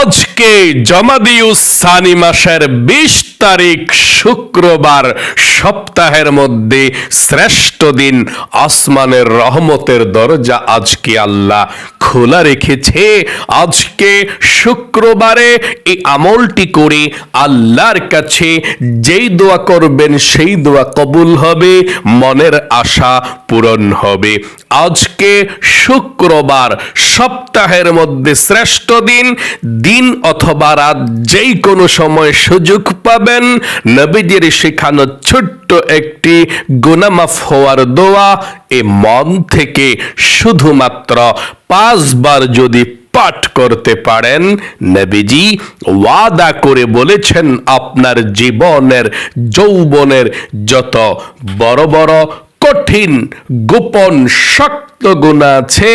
আজকে জমাদিউস সানি মাসের বিশ তারিখ শুক্রবার সপ্তাহের মধ্যে শ্রেষ্ঠ দিন আসমানের রহমতের দরজা আজকে আল্লাহ খোলা রেখেছে। আজকে শুক্রবারে এই আমলটি করে আল্লাহর কাছে যেই দোয়া করবেন, সেই দোয়া কবুল হবে, মনের আশা পূরণ হবে। আজকে শুক্রবার সপ্তাহের মধ্যে শ্রেষ্ঠ দিন দিন অথবা রাত যেই কোনো সময় সুযোগ পাবেন নবীজির শেখানো ছোট্ট একটি গুনামাফ হওয়ার দোয়া এ মন থেকে শুধুমাত্র পাঁচবার যদি পাঠ করতে পারেন, নবীজি ওয়াদা করে বলেছেন, আপনার জীবনের, যৌবনের যত বড় বড় কঠিন, গোপন, শক্ত গুণা আছে,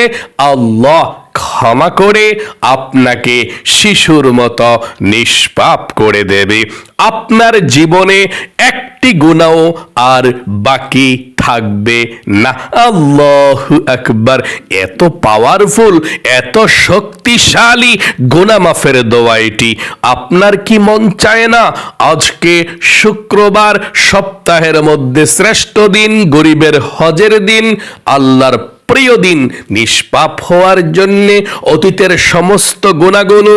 আল্লাহ ক্ষমা করে আপনাকে শিশুর মতো নিষ্পাপ করে দেবে। আপনার জীবনে একটি গুণাও আর বাকি থাকবে না। আল্লাহ আকবার। এত পাওয়ারফুল এত শক্তিশালী গুনামাফের দোয়া এটি। আপনার কি মন চায় না? আজকে শুক্রবার সপ্তাহের মধ্যে শ্রেষ্ঠ দিন, গরিবের হজের দিন, আল্লাহর প্রিয় দিন, নিষ্পাপ হওয়ার জন্যে অতীতের সমস্ত গুণাগুলো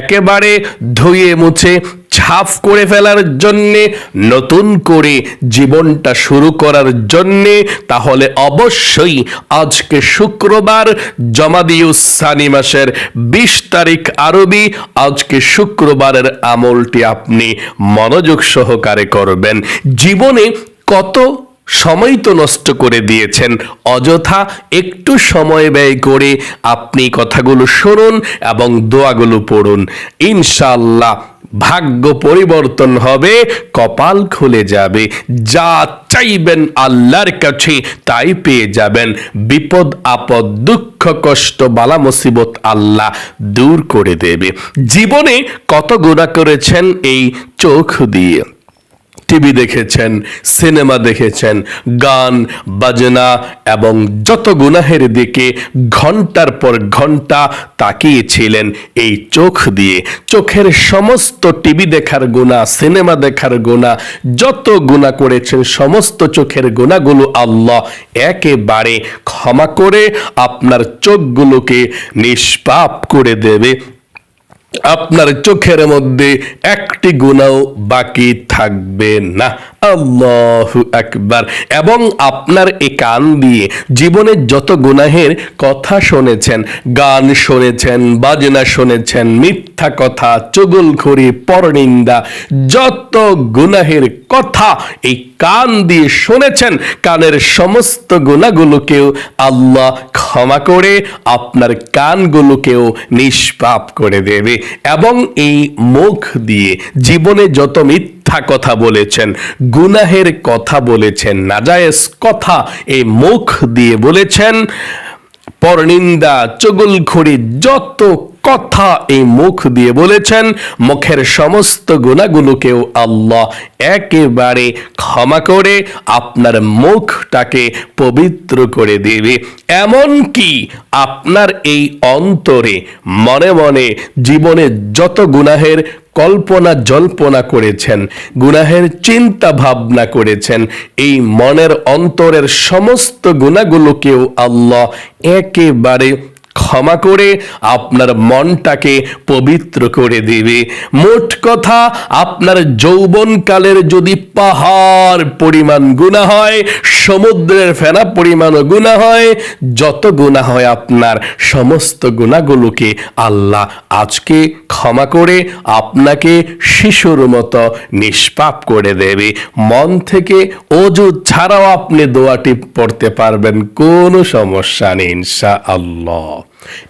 একেবারে ধুয়ে মুছে, ছাপ করে ফেলার জন্যে, নতুন করে জীবনটা শুরু করার জন্যে, তাহলে অবশ্যই আজকে শুক্রবার জমাদিউসানি মাসের বিশ তারিখ আরবি, আজকে শুক্রবারের আমলটি আপনি মনোযোগ সহকারে করবেন। জীবনে কত সময় তো নষ্ট করে দিয়েছেন। অযথা একটু সময় ব্যয় করে আপনি কথাগুলো শুনুন এবং দোয়াগুলো পড়ুন। ইনশাল্লাহ ভাগ্য পরিবর্তন হবে, কপাল খুলে যাবে। যা চাইবেন আল্লাহর কাছে তাই পেয়ে যাবেন। বিপদ, আপদ, দুঃখ, কষ্ট, বালা মুসিবত আল্লাহ দূর করে দেবে। জীবনে কত গুণা করেছেন এই চোখ দিয়ে? টিভি দেখেছেন, সিনেমা দেখেছেন, গান, বাজনা এবং যত গুনাহের দিকে ঘণ্টার পর ঘণ্টা তাকিয়েছিলেন এই চোখ দিয়ে। চোখের সমস্ত টিভি দেখার গুণা সিনেমা দেখার গুণা যত গুণা করেছেন, সমস্ত চোখের গুণাগুলো আল্লাহ একেবারে ক্ষমা করে আপনার চোখগুলোকে নিষ্পাপ করে দেবে। আপনার চোখের মধ্যে একটি গুণাও বাকি থাকবে না। আল্লাহু আকবার। এবং আপনার এই কান দিয়ে জীবনের যত গুনাহের কথা শুনেছেন, গান শুনেছেন, বাজনা শুনেছেন, মিথ্যা কথা, চুগলখড়ি, পরনিন্দা, যত গুনাহের কথা এই কান দিয়ে শুনেছেন, কানের সমস্ত গুণাগুলোকেও আল্লাহ ক্ষমা করে, আপনার কানগুলোকেও নিষ্পাপ করে দেবে। এবং এই মুখ দিয়ে জীবনে যত মিথ্যা কথা বলেছেন, গুনাহের কথা বলেছেন, নাজায়েজ কথা এই মুখ দিয়ে বলেছেন, পরনিন্দা চগুলখড়ি যত কথা এই মুখ দিয়ে বলেছেন, মুখের সমস্ত গুণাগুলোকেও আল্লাহ একেবারে ক্ষমা করে আপনার মুখটাকে পবিত্র করে দেবে। এমন কি আপনার এই অন্তরে মনে মনে জীবনে যত গুনাহের কল্পনা জল্পনা করেছেন, গুনাহের চিন্তা ভাবনা করেছেন, এই মনের অন্তরের সমস্ত গুণাগুলোকেও আল্লাহ একেবারে ক্ষমা করে আপনার মনটাকে পবিত্র করে দিবে। মোট কথা, আপনার যৌবনকালের যদি পাহাড় পরিমাণ গুণা হয়, সমুদ্রের ফেনা পরিমাণ গুণা হয়, যত গুণা হয় আপনার, সমস্ত গুণাগুলোকে আল্লাহ আজকে ক্ষমা করে আপনাকে শিশুর মতো নিষ্পাপ করে দেবে। মন থেকে অজু ছাড়াও আপনি দোয়াটি পড়তে পারবেন, কোনো সমস্যা নেই ইনশা আল্লাহ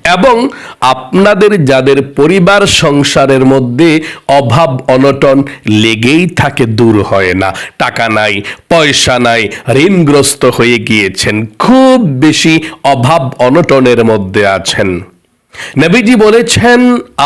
এবং আপনাদের, যাদের পরিবার সংসারের মধ্যে অভাব, অনটন লেগেই থাকে, দূর হয় না। টাকা নাই, পয়সা নাই, ঋণগ্রস্ত হয়ে গিয়েছেন, খুব বেশি অভাব, অনটনের মধ্যে আছেন। নবীজি বলেছেন,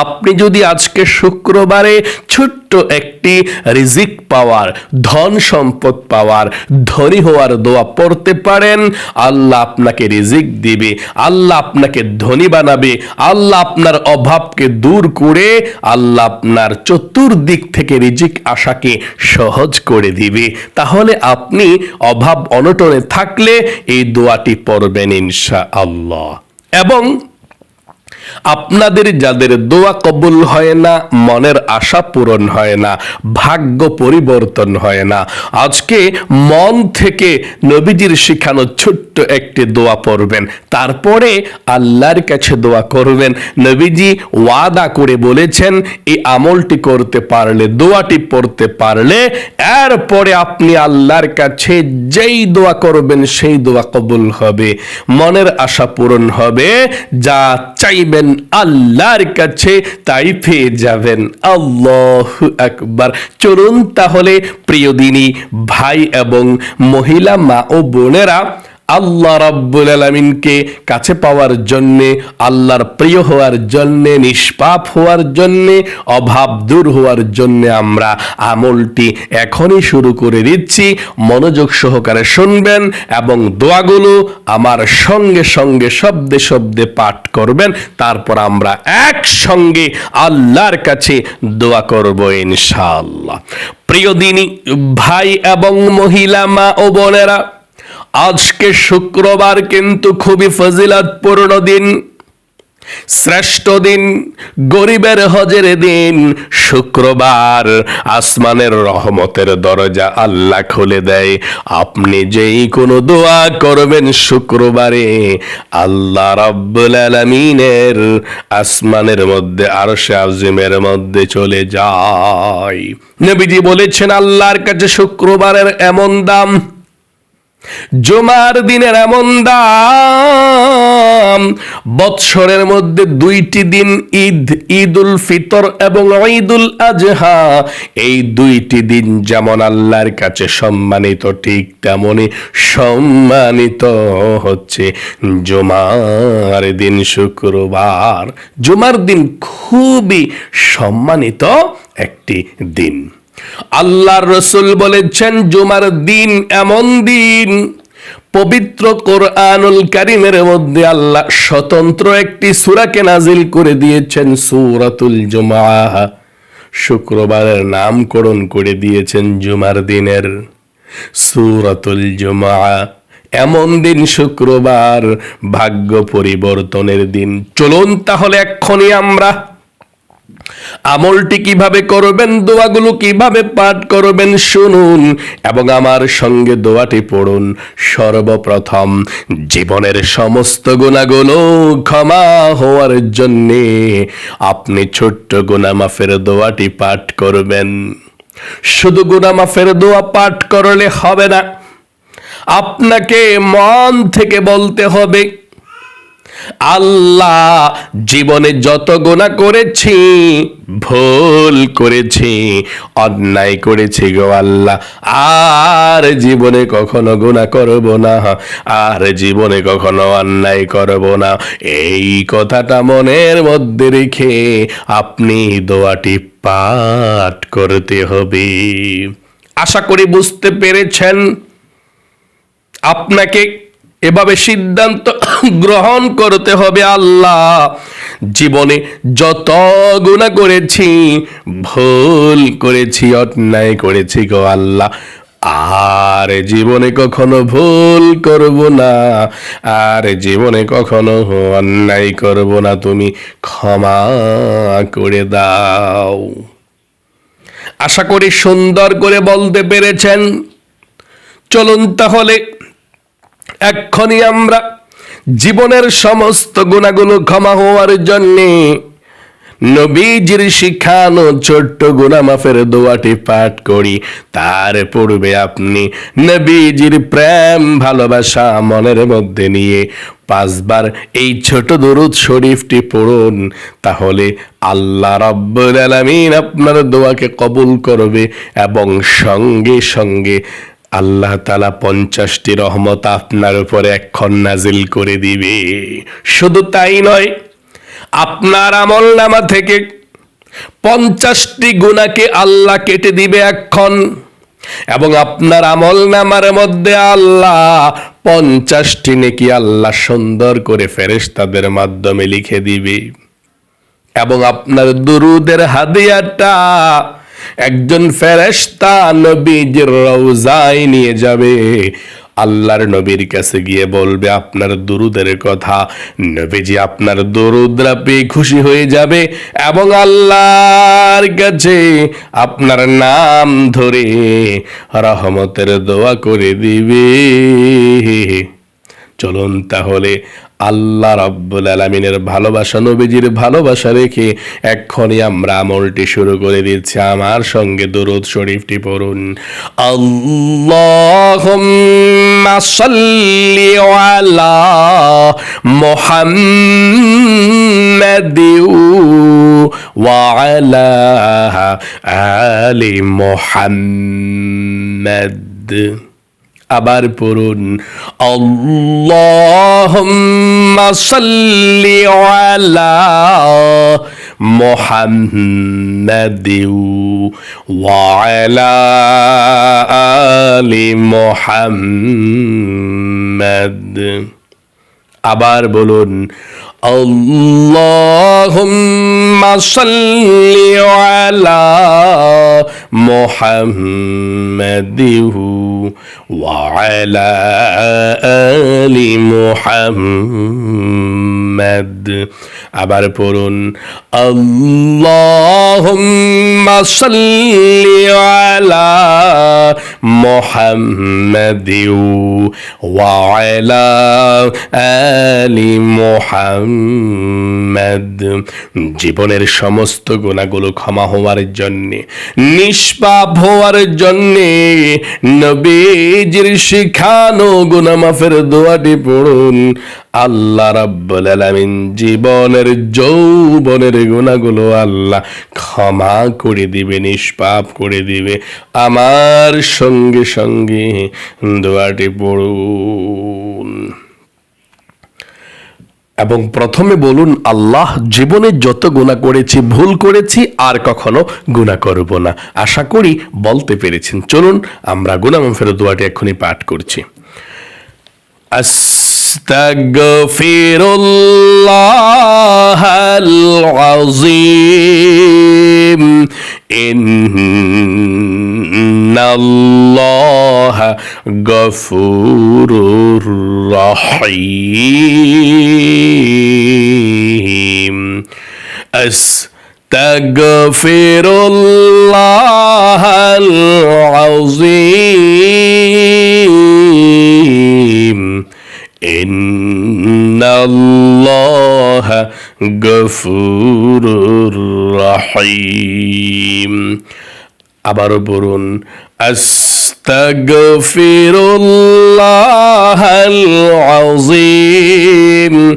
আপনি যদি আজকে শুক্রবারে ছোট্ট একটি রিজিক পাওয়ার, ধন সম্পদ পাওয়ার, ধনী হওয়ার দোয়া পড়তে পারেন, আল্লাহ আপনাকে রিজিক দিবে, আল্লাহ আপনাকে ধনী বানাবে, আল্লাহ আপনার অভাবকে দূর করে, আল্লাহ আপনার চতুর্দিক থেকে রিজিক আশাকে সহজ করে দিবে। তাহলে আপনি অভাব অনটনে থাকলে এই দোয়াটি পড়বেন ইনশা আল্লাহ এবং আপনাদের যাদের দোয়া কবুল হয় না, মনের আশা পূরণ হয় না, ভাগ্য পরিবর্তন হয় না। আজকে মন থেকে নবীজির শিখানো ছোট্ট একটি দোয়া পড়বেন। তারপরে আল্লাহর কাছে দোয়া করবেন। নবীজি ওয়াদা করে বলেছেন এই আমলটি করতে পারলে, দোয়াটি পড়তে পারলে, এরপরে আপনি আল্লাহর কাছে যেই দোয়া করবেন, সেই দোয়া কবুল হবে। মনের আশা পূরণ হবে। যা চাইবেন আল্লাহর কাছে তাই পেয়ে যাবেন। আল্লাহ একবার চলুন তাহলে প্রিয় দিনী, ভাই এবং মহিলা মা ও বোনেরা আল্লাহ রাব্বুল আলামিনকে কাছে পাওয়ার জন্যে, আল্লাহর প্রিয় হওয়ার জন্যে, নিষ্পাপ হওয়ার জন্যে, অভাব দূর হওয়ার জন্যে আমরা আমলটি এখনই শুরু করে দিচ্ছি। মনোযোগ সহকারে শুনবেন এবং দোয়াগুলো আমার সঙ্গে সঙ্গে শব্দে শব্দে পাঠ করবেন। তারপর আমরা একসঙ্গে আল্লাহর কাছে দোয়া করব ইনশাআল্লাহ। প্রিয় দিনী, ভাই এবং মহিলা, মা ও বোনেরা আজকে শুক্রবার কিন্তু খুবই ফজিলাতপূর্ণ দিন, শ্রেষ্ঠ দিন, গরিবের হজের দিন। শুক্রবার আসমানের রহমতের দরজা আল্লাহ খুলে দেয়। আপনি যেই কোনো দোয়া করবেন শুক্রবারে, আল্লাহ রাব্বুল আলামিনের আসমানের মধ্যে, আরশে আজিমের মধ্যে চলে যায়। নবীজি বলেছেন, আল্লাহর কাছে শুক্রবারের এমন দাম জমার দিনের এমন দাম, বৎসরের মধ্যে দুইটি দিন ঈদ, ঈদুল ফিতর এবং ঈদুল আজহা। এই দুইটি দিন যেমন আল্লাহর কাছে সম্মানিত, ঠিক তেমনি সম্মানিত হচ্ছে জুমার দিন শুক্রবার। জুমার দিন খুবই সম্মানিত একটি দিন। আল্লাহর রসুল বলেছেন, জুমার দিন এমন দিন, পবিত্র কোরআনুল কারিমের মধ্যে আল্লাহ স্বতন্ত্র একটি সুরাকে নাজিল করে দিয়েছেন, সুরাতুল জুমা শুক্রবারের নামকরণ করে দিয়েছেন জুমার দিনের সুরাতুল জুমা এমন দিন শুক্রবার, ভাগ্য পরিবর্তনের দিন। চলুন তাহলে এক্ষণি আমরা আমলটি কীভাবে করবেন, দোয়াগুলো কীভাবে পাঠ করবেন শুনুন এবং আমার সঙ্গে দোয়াটি পড়ুন। সর্বপ্রথম জীবনের সমস্ত গুণাগুলো ক্ষমা হওয়ার জন্যে আপনি ছোট্ট গুণামাফের দোয়াটি পাঠ করবেন। শুধু গুণামাফের দোয়া পাঠ করলে হবে না, আপনাকে মন থেকে বলতে হবে আল্লাহ জীবনে যত গোনা করেছি, ভুল করেছি, অন্যায় করেছি গো আল্লাহ। আর জীবনে কখনো গুণা করব না, আর জীবনে কখনো অন্যায় করব না। এই কথাটা মনের মধ্যে রেখে আপনি দোয়াটি পাঠ করতে হবে। আশা করি বুঝতে পেরেছেন। আপনাকে এভাবে সিদ্ধান্ত গ্রহণ করতে হবে আল্লাহ। জীবনে যত গুণা করেছি, ভুল করেছি, অন্যায় করেছি গো আল্লাহ। আর জীবনে কখনো ভুল করব না, আর জীবনে কখনো অন্যায় করব না, তুমি ক্ষমা করে দাও। আশা করি সুন্দর করে বলতে পেরেছেন। চলুন তাহলে এক্ষণি আমরা জীবনের সমস্ত গুণাগুলো ক্ষমা হওয়ার জন্যে নবীজির শিখানো ছোট্ট গুনামাফের দোয়াটি পাঠ করি। তার পূর্বে আপনি নবীজির প্রেম, ভালোবাসা মনের মধ্যে নিয়ে পাঁচবার এই ছোট দরুদ শরীফটি পড়ুন। তাহলে আল্লাহ রব্বুল আলামিন আপনার দোয়াকে কবুল করবে এবং সঙ্গে সঙ্গে আল্লাহ তালা পঞ্চাশটি রহমত আপনার উপরে এক্ষণ নাজিল করে দিবে। শুধু তাই নয়, আপনার আমল নামা থেকে পঞ্চাশটি গুণাকে আল্লাহ কেটে দিবে এক্ষণ এবং আপনার আমল নামার মধ্যে আল্লাহ পঞ্চাশটি নেকি আল্লাহ সুন্দর করে ফেরেশতাদের মাধ্যমে লিখে দিবে। এবং আপনার দুরুদের হাদিয়াটা একজন ফেরেশতা নবীজির রওজায় নিয়ে যাবে। আল্লাহর নবীর কাছে গিয়ে বলবে, আপনার দুরুদের কথা। নবীজি আপনার দুরুদরা পেয়ে খুশি হয়ে যাবে এবং আল্লাহর কাছে আপনার নাম ধরে রহমতের দোয়া করে দিবে। চলুন তাহলে আল্লাহ রাব্বুল আলামিনের ভালোবাসা নবীজির ভালোবাসা রেখে এক্ষণি আমরা আমলটি শুরু করে দিচ্ছি। আমার সঙ্গে দরুদ শরীফটি পড়ুন। আল্লাহুম্মা আলি মুহাম্মাদ। আবার পড়ুন। আল্লাহুম্মা সাল্লি আলা মুহাম্মাদি ওয়া আলা আবার বলুন আল্লাহুম্মা সাল্লি আলা মুহাম্মাদিহু আলা আলি মুহাম্মাদ আবার পড়ুন, আল্লাহুম্মা সাল্লি আলা মুহাম্মাদিউ ওয়া আলা আলি মুহাম্মাদ. জীবনের সমস্ত গুণাগুলো ক্ষমা হওয়ার জন্যে, নিষ্পাপ হওয়ার জন্যে নবীজির শিখানো গুনামাফের দোয়াটি পড়ুন। আল্লাহ রাব্বুল আলামিন জীবনের যৌবনের গুনাগুলো আল্লাহ ক্ষমা করে দিবে, নিষ্পাপ করে দিবে। আমার সঙ্গে সঙ্গে দোয়াটি পড়ুন। এবং প্রথমে বলুন আল্লাহ জীবনে যত গুণা করেছি ভুল করেছি আর কখনো গুণা করব না আশা করি বলতে পেরেছেন চলুন আমরা গুণা মাফের দোয়াটি এক্ষুনি পাঠ করছি أستغفر الله العظيم إن الله غفور رحيم أستغفر الله العظيم إن الله غفور رحيم আবারও أستغفر الله العظيم.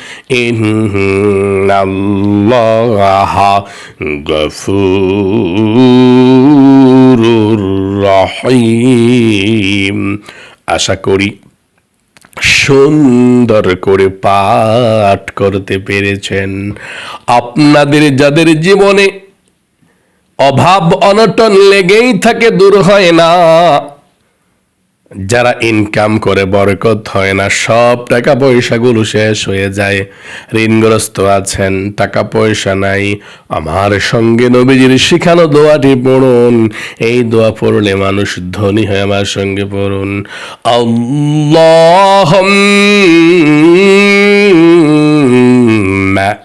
إن الله غفور রহিম আশা করি সুন্দর করে পাঠ করতে পেরেছেন আপনাদের যাদের জীবনে অভাব অনটন লেগেই থাকে দূর হয় না যারা ইনকাম করে, বরকত হয় না, সব টাকা পয়সাগুলো শেষ হয়ে যায়। ঋণগ্রস্ত আছেন, টাকা পয়সা নাই। আমার সঙ্গে নবীজির শিখানো দোয়াটি পড়ুন। এই দোয়া পড়লে মানুষ ধনী হয় আমার সঙ্গে পড়ুন।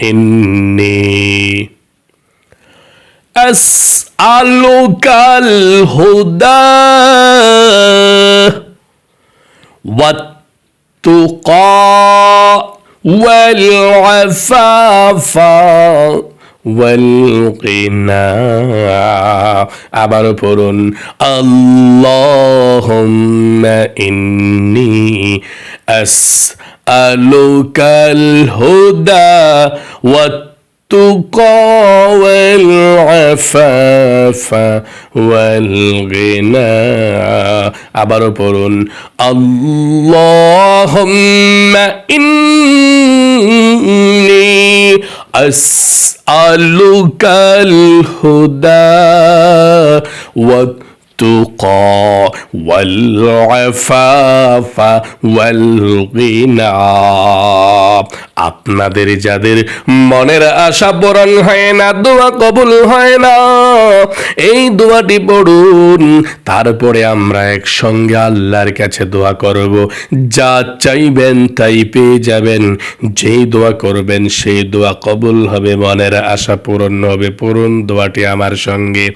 ইন্নি أسألك الهدى والتقى والعفاف والغنى আবারও পড়ুন اللهم إني أسألك الهدى والتقى والعفاف والغنى আবারও পড়ুন اللهم إني أسألك الهدى والتقى والعفاف والغنى আপনাদের যাদের মনের আশা পূরণ হয় না, দোয়া কবুল হয় না, এই দোয়াটি পড়ুন। তারপরে আমরা একসঙ্গে আল্লাহর কাছে দোয়া করব। যা চাইবেন তাই পেয়ে যাবেন। যেই দোয়া করবেন সেই দোয়া কবুল হবে, মনের আশা পূরণ হবে। পূরণ দোয়াটি আমার সঙ্গে।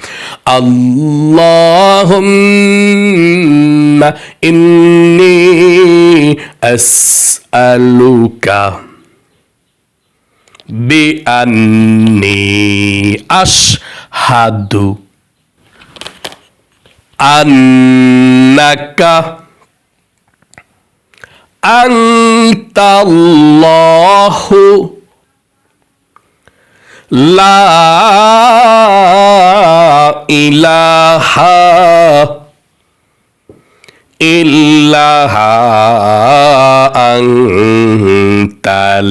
আল্লাহুম্মা ইন্নী আসআলুকা বিআন্নি আশহাদু আন্নাকা আন্তাল্লাহু লা ইলাহা ইল্লা আন্তাল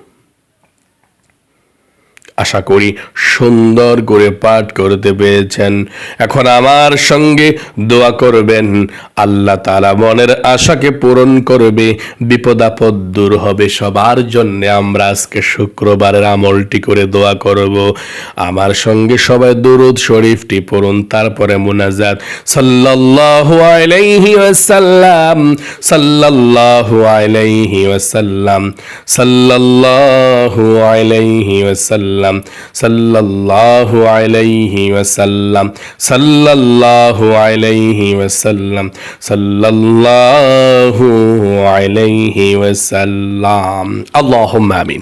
আশা করি সুন্দর করে পাঠ করতে পেরেছেন। এখন আমার সঙ্গে দোয়া করবেন। আল্লাহ তালা মনের আশাকে পূরণ করবে বিপদ আপদ দূর হবে সবার জন্য। আমরা আজকে শুক্রবারের আমলটি করে দোয়া করব। আমার সঙ্গে সবাই দুরুদ শরীফটি পড়ুন, তারপরে মুনাজাত। সাল্লাল্লাহু আলাইহি ওয়াসাল্লাম, সাল্লাল্লাহু আলাইহি ওয়াসাল্লাম, সাল্লাল্লাহু আলাইহি ওয়াসাল্লাম। সাল্লাল্লাহু আলাইহি ওয়াসাল্লাম সাল্লাল্লাহু আলাইহি ওয়াসাল্লাম সাল্লাল্লাহু আলাইহি ওয়াসাল্লাম আল্লাহুম্মা আমিন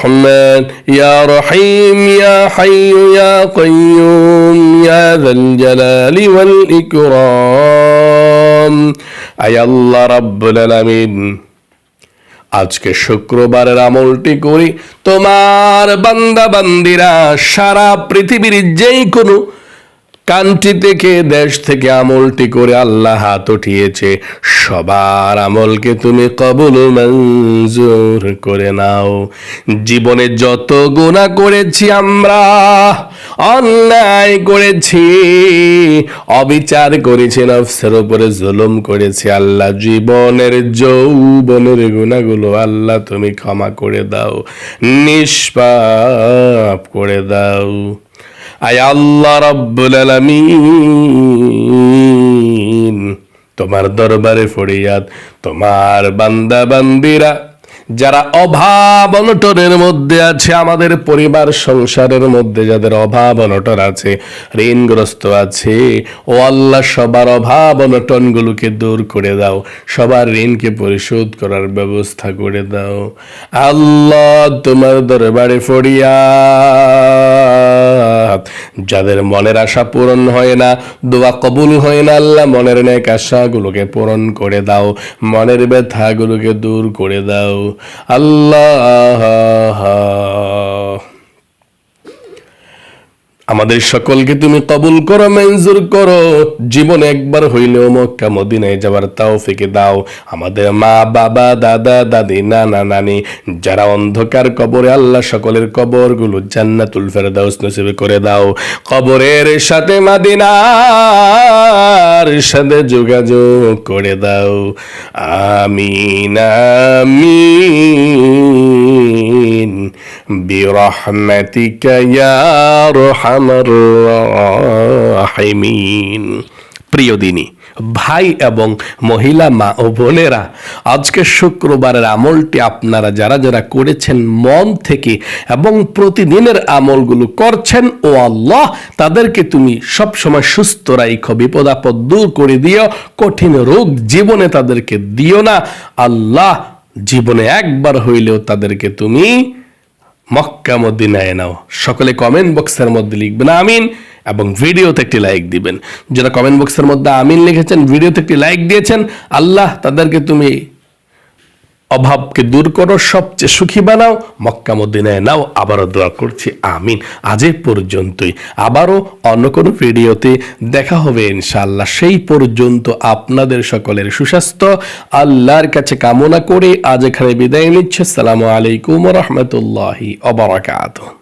রহমান ইয়া রহিম ইয়া হাইয়ু ইয়া কাইয়ুম ইয়া যাল জালালি ওয়াল ইকরাম আয় আল্লাহ রাব্বুল আলামিন আজকে শুক্রবারের আমলটি করি। তোমার বান্দা বান্দিরা সারা পৃথিবীর যেই কোনো কান্ট্রি থেকে দেশ থেকে আমলটি করে আল্লাহ হাত উঠিয়েছে। সবার আমলকে তুমি কবুল মঞ্জুর করে নাও। জীবনে যত গুণা করেছি আমরা, অন্যায় করেছি, অবিচার করেছি, নফসের উপরে জুলুম করেছি, আল্লাহ জীবনের যৌবনের গুণাগুলো আল্লাহ তুমি ক্ষমা করে দাও, নিষ্পাপ করে দাও। আয় আল্লাহ তোমার দরবারে ফরিয়াদ তোমার বান্দা বান্দিরা যারা অভাব অনটনের মধ্যে আছে, আমাদের পরিবার সংসারের মধ্যে যাদের অভাব অনটন আছে, ঋণগ্রস্ত আছে, ও আল্লাহ সবার অভাব অনটনগুলোকে দূর করে দাও, সবার ঋণকে পরিশোধ করার ব্যবস্থা করে দাও। আল্লাহ তোমার দরবারে ফরিয়া যাদের মনের আশা পূরণ হয় না, দোয়া কবুল হয় না, আল্লাহ মনের নেক আশাগুলোকে পূরণ করে দাও, মনের ব্যথাগুলোকে দূর করে দাও। আল্লাহ আমাদের সকলকে তুমি কবুল করো মঞ্জুর করো জীবনে একবার হইলেও মক্কা মদিনায় যাবার তাও ফেকে দাও আমাদের মা বাবা দাদা দাদি নানা নানি যারা অন্ধকার কবরে আল্লাহ সকলের কবরগুলো জান্নাতুল ফেরদাউস নসিবে করে দাও কবরের সাথে মাদিনার সাথে যোগাযোগ করে দাও আমিন আমিন برحمتك يا أرحم প্রিয় দিনী, ভাই এবং মহিলা মা ও বোনেরা, আজকে শুক্রবারের আমলটি আপনারা যারা যারা করেছেন মন থেকে এবং প্রতিদিনের আমলগুলো করছেন, ও আল্লাহ, তাদেরকে তুমি সবসময় সুস্থ রাখো বিপদ আপদ দূর করে দিও, কঠিন রোগ জীবনে তাদেরকে দিও না। আল্লাহ জীবনে একবার হইলেও তাদেরকে তুমি মক্কা মদিনায় নাও। সকলে কমেন্ট বক্সের মধ্যে লিখবেন আমিন এবং ভিডিওতে একটি লাইক দিবেন। যারা কমেন্ট বক্সের মধ্যে আমিন লিখেছেন ভিডিওতে একটি লাইক দিয়েছেন, আল্লাহ তাদেরকে তুমি অভাবকে দূর করো, সবচেয়ে সুখী বানাও। মক্কা মদিনায় নাও, আবারও দোয়া করছি, আমিন। আজ পর্যন্তই। আবারও অন্য কোনো ভিডিওতে দেখা হবে ইনশাল্লাহ সেই পর্যন্ত আপনাদের সকলের সুস্বাস্থ্য, আল্লাহর কাছে কামনা করে আজ এখানে বিদায় নিচ্ছে। সালামু আলাইকুম রহমতুল্লাহি অবরাকাতুহ